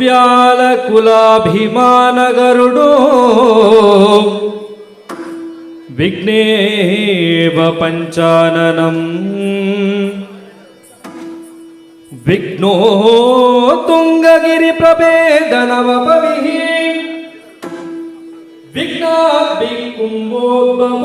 ಕುವ್ಯಾಲ ಕುಲಾಭಿಮಾನಗರುಡೋ. ವಿಘ್ನೇವ ಪಂಚಾನನಂ. ವಿಘ್ನೋ ತುಂಗಗಿರಿ ಪ್ರಭೇದನವಪವಿ ವಿಘ್ನಾಭಿ ಕುಂಭೋದ್ಭವ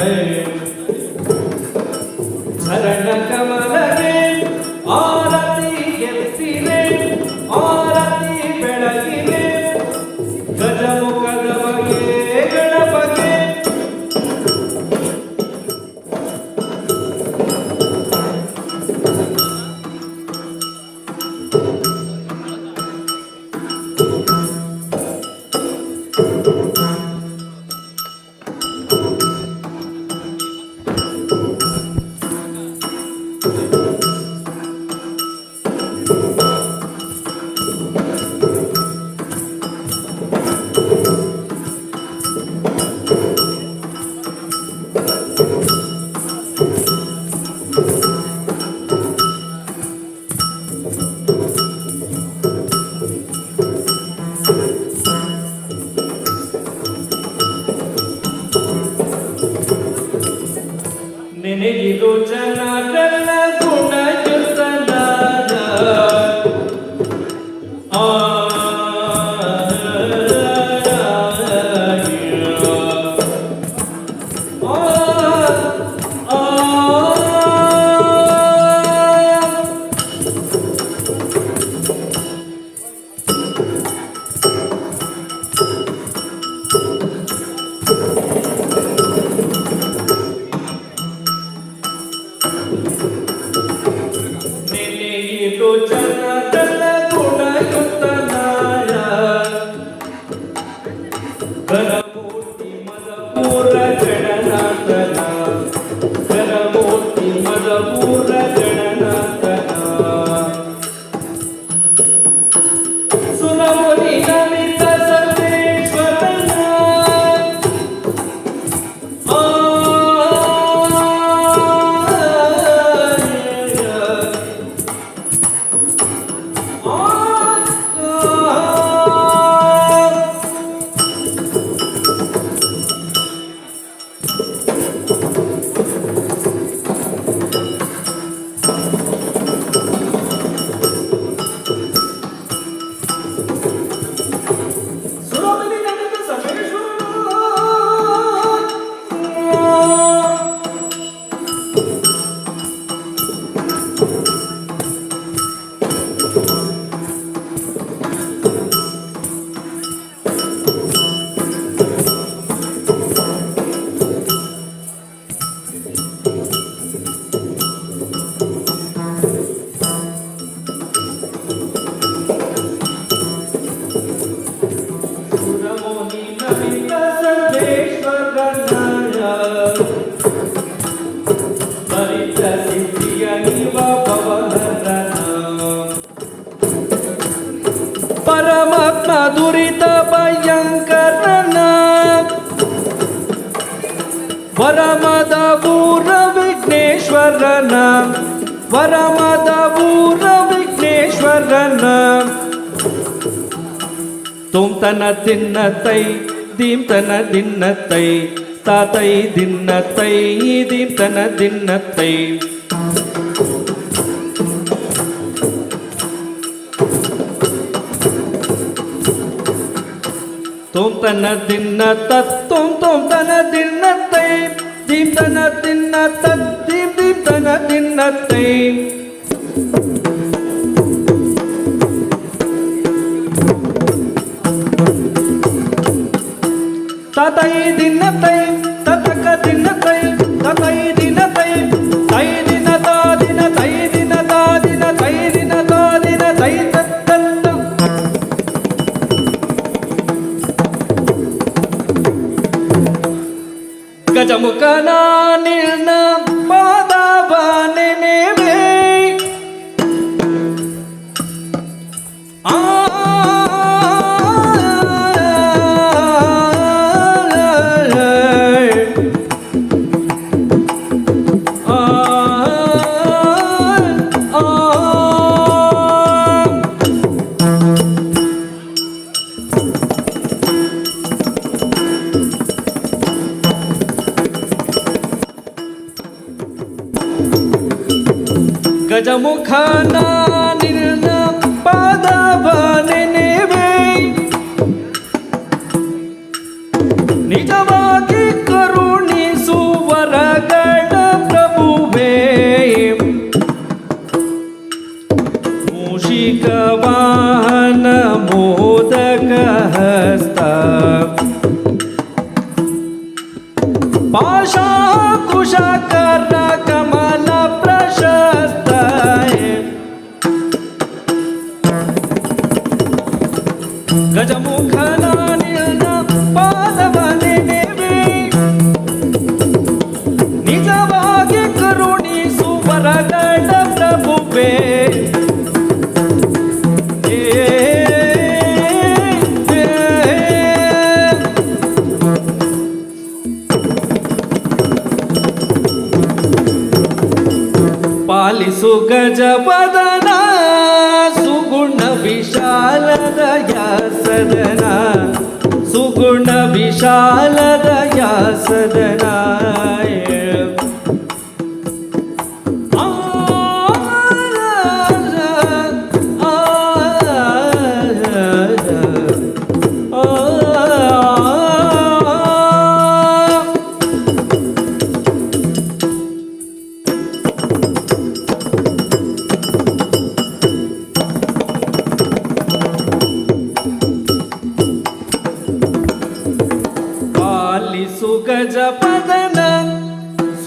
Amen. နေနေဒီလိုတဏ္ဍတဏ္ဍ ದುರಿತ ಭಯಂಕರನ ವರಮದ ಊರ ವಿಘ್ನೇಶ್ವರನ ವರಮದ ಊರ ವಿಘ್ನೇಶ್ವರನ தூம்தன தின்னத்தை தீம்தன தின்னத்தை தாத்தை தின்னத்தை தீம்தன தின்னத்தை. Tum tana din na tat, tum tum tana din na tay. Dim tana din na tat, dim dim tana din na tay. Tatai din na tay.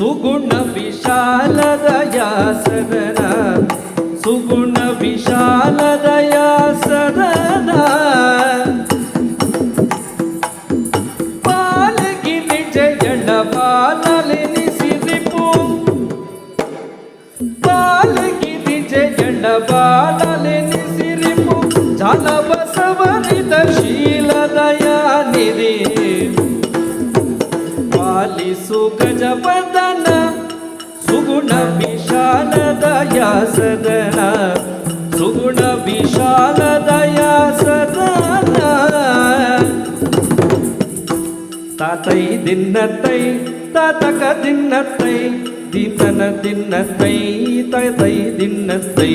ಸುಗುಣ ವಿಶಾಲದಯಾ ಸದನ ಸುಗುಣ ವಿಶಾಲದಯಾ ಸದನ ಪಂಚವದನ ಸುಗುಣ ವಿಶಾಲದ ಯಾಸದನ ಸುಗುಣ ವಿಶಾಲದ ಯಾಸದನ ತಾತೈ ದಿನ್ನತೈ ತಾತಕ ದಿನ್ನತೈ ದಿನನ ದಿನ್ನತೈ ತಾತೈ ದಿನ್ನತೈ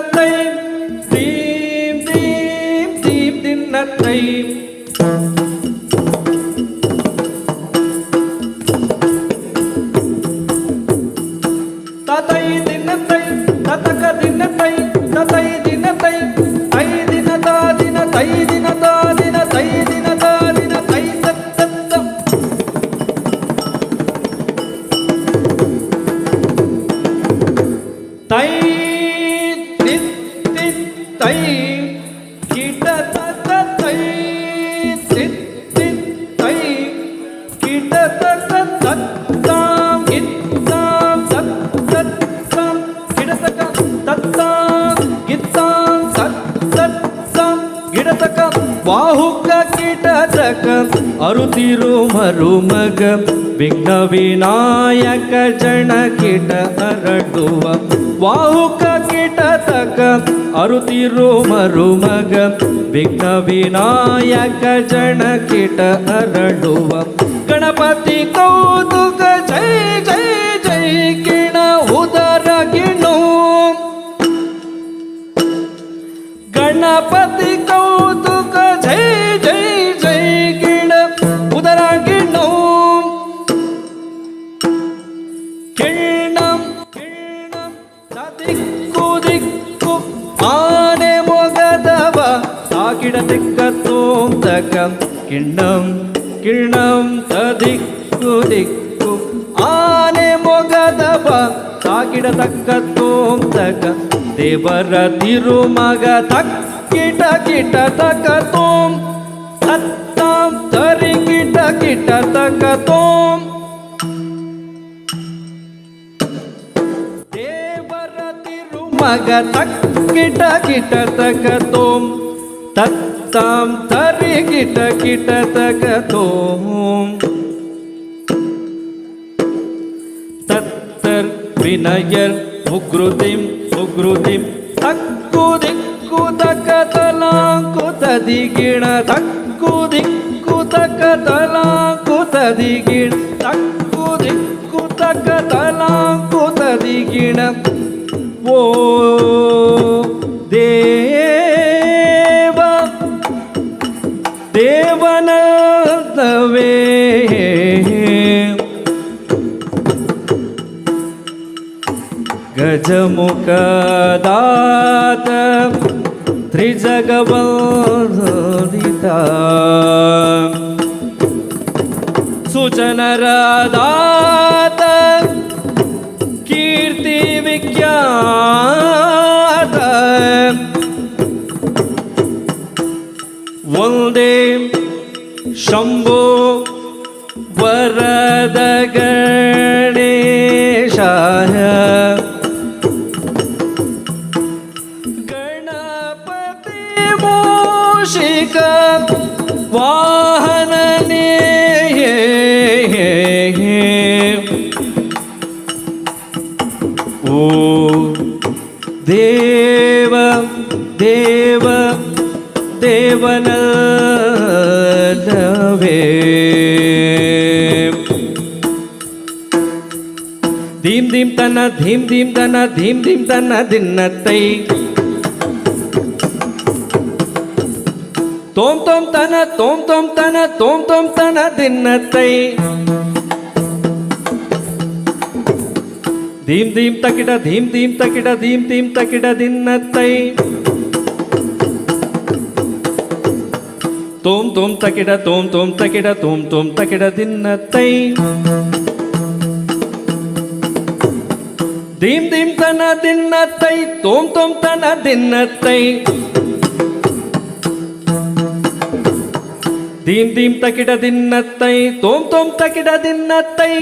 தின்னத்தை தீம் தீம் தீம் தின்னத்தை. தை கிட தத்த தை தித் தித் தை கிட தத்த தத்தாம் இத்தாம் தத் தத்தாம் கிடத்தக்க தத்தாம் இத்தாம் தத் தத்தாம் கிடத்தக்க பாஹுக்க கிடத்தக்க அருதிரு மருமக விக்ன ஜன கிட அரடுவ ವಾಹುಕ ಕಿಟತಕ, ಅರುತಿರು ಮರುಮಗ ವಿಘ್ನ ವಿನಾಯಕ ಜನ ಕೀಟ ಅರಳುವ. ಗಣಪತಿ ಕೌತುಕ, ಜೈ ಜೈ ಜೈ ಕಿಣ ಉದರ ಗಿಣು ಗಣಪತಿ ದಿಕ್ಕು ದಿಕ್ಕು ಆನೆ ಮೊಗದವ ಸಾಗಿಡ ದಿಕ್ಕ ತೋಂತಕ ಕಿಣ್ಣಂ ಕಿಣ್ಣಂ ದಿಕ್ಕು ದಿಕ್ಕು ಆನೆ ಮೊಗದವ ಸಾಗಿಡ ತಕ್ಕ ತೋಂತಕ ದೇವರ ತಿರುಮಗ ತಕ್ಕಿಟ ಕಿಟ ತಕ ತೋಂ ಸತ್ತಾಂ ತರಿ ಕಿಟ ಕಿಟ ತಕ ತೋಂ ಮಗ ತಕ್ ಗಿಟ ಗಿಟ ತಕ ತೋಂ ತತ್ ತಾಂ ತರಿ ಗಿಟ ಗಿಟ ತಕ ತೋಂ ತತ್ತರ್ ವಿನಯರ್ ಉಗ್ರುತಿಂ ಉಗ್ರುತಿಂ ತಕ್ಕು ದಿಕ್ಕು ತಕ ತಲಾಂಕು ತದಿ ಗಿಣ ತಕ್ಕು ದಿಕ್ಕು ತಕ ತಲಾಂಕು ತದಿ ಗಿಣ ತಕ್ಕು ದಿಕ್ಕು ತಕ ತಲಾಂಕು ತದಿ ಗಿಣ हो, ओ देव देवन तवे गजमुखदात त्रिजगवरिता सुचनरदा தேவ தேவ தேவனவே தீம் தீம் தன்ன தீம் தீம் தன்ன தீம் தீம் தன்ன தின்னத்தை தோம் தோம் தன தோம் தோம் தன தோம் தோம் தன தின்னத்தை தீம் தீம் தக்கிட தீம் தீம் தக்கிட தீம் தீம் தக்கிட தின்னத்தை. தோம் தோம் தக்கிட தோம் தோம் தக்கிட தோம் தோம் தக்கிட தின்னத்தை. தீம் தீம் தன தின்னத்தை தோம் தோம் தன தின்னத்தை. தீம் தீம் தக்கிட தின்னத்தை தோம் தோம் தக்கிட தின்னத்தை.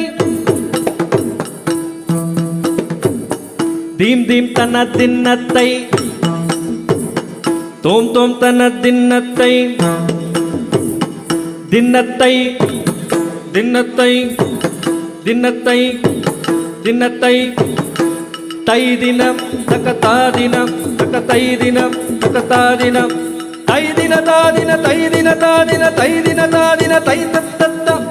தீம் தீம் தன தின்னத்தை. தோம் தோம் தன தின்னத்தை. தின்னத்தை தின்னத்தை தின்னத்தை தின்னத்தை. தை தினம் தக்கத்தா தினம் தக்க தை தினம் தக்கத்தா தினம். தை தின தாதின தை தின தாதின தை தின தாதின தை தத்தம்.